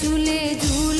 ঝুলে ঝুলে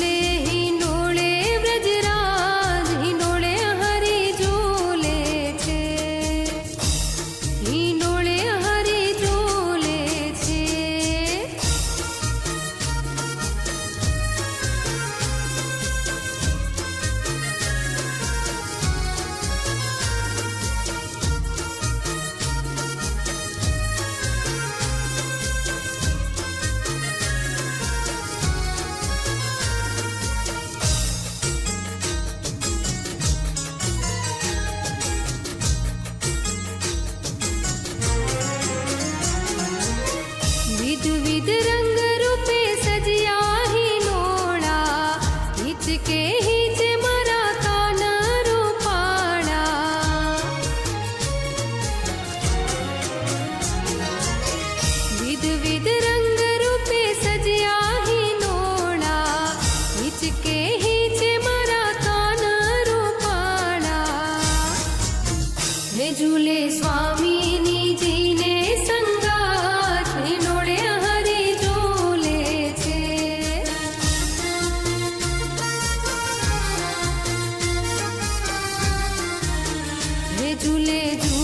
વિવિધ રંગ રૂપે સજ્યા હી નોળા હિત કે હિત મારા કાના રૂપાળા વિધ વિધ રંગ રૂપે સજ્યા હી નોળા હિત કે હિત મારા કાના રૂપાળા હે ઝૂલે સ્વામી ઝૂલે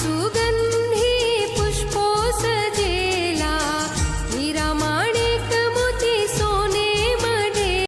സുഗന്ധ